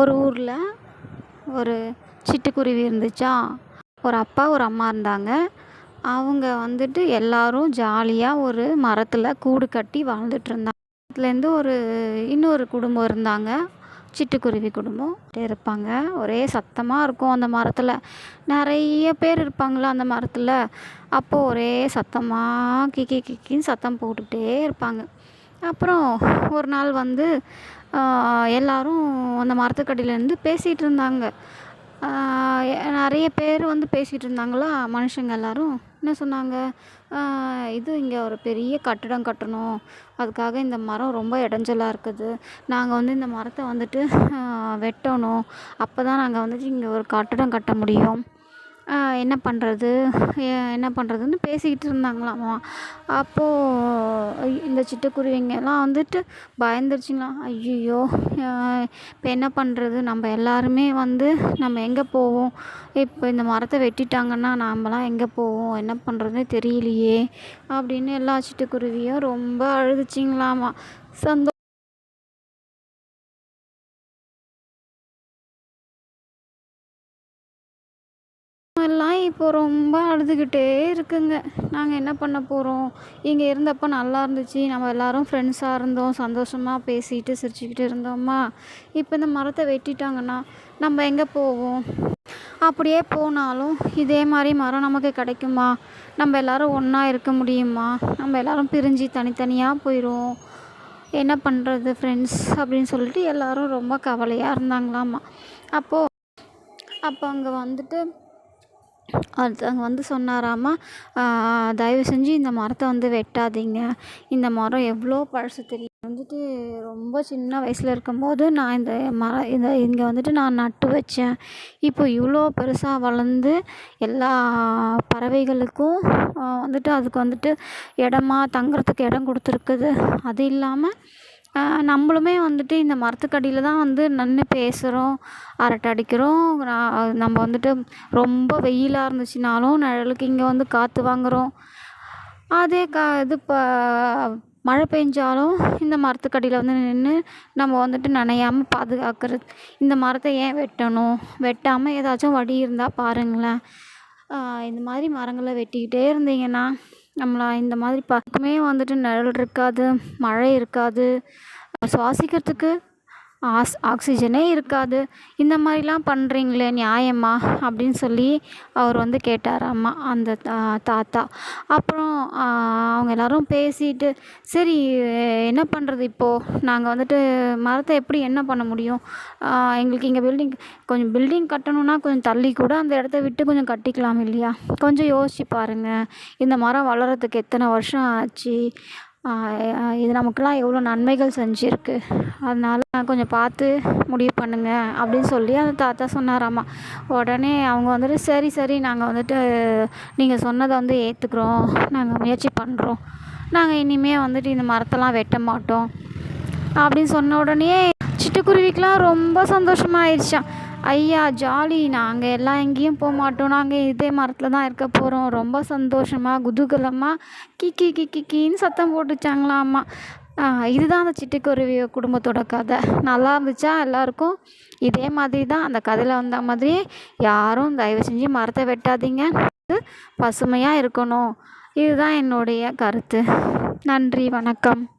ஒரு ஊரில் ஒரு சிட்டுக்குருவி இருந்துச்சா? ஒரு அப்பா ஒரு அம்மா இருந்தாங்க. அவங்க வந்துட்டு எல்லாரும் ஜாலியாக ஒரு மரத்தில் கூடு கட்டி வாழ்ந்துட்டுருந்தாங்க அதுலேருந்து ஒரு இன்னொரு குடும்பம் இருந்தாங்க. சிட்டுக்குருவி குடும்பம். இருப்பாங்க. ஒரே சத்தமாக இருக்கும் அந்த மரத்தில். நிறைய பேர் இருப்பாங்களா அந்த மரத்தில்? அப்போது ஒரே சத்தமாக கிக்கி கிக்கின்னு சத்தம் போட்டுகிட்டே இருப்பாங்க. அப்புறம் ஒரு நாள் வந்து எல்லோரும் அந்த மரத்துக்கடியிலேருந்து பேசிகிட்டு இருந்தாங்க. நிறைய பேர் வந்து பேசிகிட்டு இருந்தாங்களா? மனுஷங்க எல்லோரும் என்ன சொன்னாங்க? இது இங்கே ஒரு பெரிய கட்டிடம் கட்டணும். அதுக்காக இந்த மரம் ரொம்ப இடைஞ்சலாக இருக்குது. நாங்கள் வந்து இந்த மரத்தை வந்துட்டு வெட்டணும். அப்போ தான் நாங்கள் வந்துட்டு இங்கே ஒரு கட்டிடம் கட்ட முடியும். என்ன பண்ணுறது என்ன பண்ணுறதுன்னு பேசிக்கிட்டு இருந்தாங்களாமா. அப்போது இந்த சிட்டுக்குருவிங்கெல்லாம் வந்துட்டு பயந்துருச்சுங்களாம் ஐயையோ இப்போ என்ன பண்ணுறது நம்ம எல்லாருமே வந்து நம்ம எங்கே போவோம்? இப்போ இந்த மரத்தை வெட்டிட்டாங்கன்னா நாமெல்லாம் எங்கே போவோம்? என்ன பண்ணுறதுன்னு தெரியலையே அப்படின்னு எல்லா சிட்டுக்குருவியும் ரொம்ப அழுதுச்சிங்களாமா. சந்தோஷம் எல்லாம் இப்போ ரொம்ப அழுதுகிட்டே இருக்குங்க. நாங்கள் என்ன பண்ண போகிறோம் இங்கே இருந்தப்போ நல்லா இருந்துச்சு. நம்ம எல்லோரும் ஃப்ரெண்ட்ஸாக இருந்தோம். சந்தோஷமாக பேசிக்கிட்டு சிரிச்சுக்கிட்டு இருந்தோமா? இப்போ இந்த மரத்தை வெட்டிட்டாங்கன்னா நம்ம எங்கே போவோம்? அப்படியே போனாலும் இதே மாதிரி மரம் நமக்கு கிடைக்குமா? நம்ம எல்லோரும் ஒன்றா இருக்க முடியுமா? நம்ம எல்லோரும் பிரிஞ்சு தனித்தனியாக போயிடுவோம் என்ன பண்ணுறது ஃப்ரெண்ட்ஸ் அப்படின்னு சொல்லிட்டு எல்லோரும் ரொம்ப கவலையாக இருந்தாங்களாமா. அப்போது அப்போ அங்கே வந்துட்டு ஒருத்தவங்க வந்து சொன்னாராமா தயவு செஞ்சு இந்த மரத்தை வந்து வெட்டாதீங்க. இந்த மரம் எவ்வளோ பழசு தெரியும். வந்துட்டு ரொம்ப சின்ன வயசில் இருக்கும்போது நான் இந்த மரம் இந்த இங்கே வந்துட்டு நான் நட்டு வச்சேன். இப்போ இவ்வளோ பெருசாக வளர்ந்து எல்லா பறவைகளுக்கும் வந்துட்டு அதுக்கு வந்துட்டு இடமா தங்குறதுக்கு இடம் கொடுத்துருக்குது. அது இல்லாமல் நம்மளுமே வந்துட்டு இந்த மரத்துக்கடியில் தான் வந்து நின்று பேசுகிறோம் அரட்டை அடிக்கிறோம் நம்ம வந்துட்டு ரொம்ப வெயிலாக இருந்துச்சுனாலும் நிழலுக்கு இங்கே வந்து காற்று வாங்குகிறோம் அதே கா இது இப்போ மழை பெஞ்சாலும் இந்த மரத்துக்கடியில் வந்து நின்று நம்ம வந்துட்டு நனையாமல் பாதுகாக்கிறது. இந்த மரத்தை ஏன் வெட்டணும்? வெட்டாமல் ஏதாச்சும் வழி இருந்தால் பாருங்களேன். இந்த மாதிரி மரங்களை வெட்டிக்கிட்டே இருந்தீங்கன்னா நம்மளை இந்த மாதிரி பக்கமே வந்துட்டு நிழல் இருக்காது மழை இருக்காது. சுவாசிக்கிறதுக்கு ஆஸ் ஆக்சிஜனே இருக்காது. இந்த மாதிரிலாம் பண்ணுறீங்களே நியாயமா? அப்படின்னு சொல்லி அவர் வந்து கேட்டாராம்மா அந்த தா தாத்தா. அப்புறம் அவங்க எல்லோரும் பேசிட்டு சரி என்ன பண்ணுறது இப்போது நாங்கள் வந்துட்டு மரத்தை எப்படி என்ன பண்ண முடியும்? எங்களுக்கு இங்கே பில்டிங் கொஞ்சம் பில்டிங் கட்டணும்னா கொஞ்சம் தள்ளி கூட அந்த இடத்த விட்டு கொஞ்சம் கட்டிக்கலாம் இல்லையா? கொஞ்சம் யோசிச்சு பாருங்கள் இந்த மரம் வளர்கிறதுக்கு எத்தனை வருஷம் ஆச்சு? இது நமக்கெல்லாம் எவ்வளோ நன்மைகள் செஞ்சுருக்கு. அதனால் கொஞ்சம் பார்த்து முடிவு பண்ணுங்கள் அப்படின்னு சொல்லி அந்த தாத்தா சொன்னாராம்மா உடனே அவங்க வந்துட்டு சரி சரி நாங்கள் வந்துட்டு நீங்கள் சொன்னதை வந்து ஏற்றுக்குறோம் நாங்கள் முயற்சி பண்ணுறோம் நாங்கள் இனிமேல் வந்துட்டு இந்த மரத்தெல்லாம் வெட்ட மாட்டோம். அப்படின்னு சொன்ன உடனே சிட்டுக்குருவிக்கெலாம் ரொம்ப சந்தோஷமாயிடுச்சாம் ஐயா ஜாலி. நாங்கள் எல்லாம் எங்கேயும் போக மாட்டோம். நாங்கள் இதே மரத்தில் தான் இருக்க போகிறோம் ரொம்ப சந்தோஷமாக குதூகலமாக கிக்கி கிக்கி கீன்னு சத்தம் போட்டுச்சாங்களாம் அம்மா இதுதான் அந்த சிட்டுக்குருவி குடும்பத்தோட கதை. நல்லா இருந்துச்சா எல்லாருக்கும்? இதே மாதிரி தான் அந்த கதையில் வந்த மாதிரியே யாரும் தயவு செஞ்சு மரத்தை வெட்டாதீங்க. பசுமையாக இருக்கணும். இதுதான் என்னுடைய கருத்து. நன்றி வணக்கம்.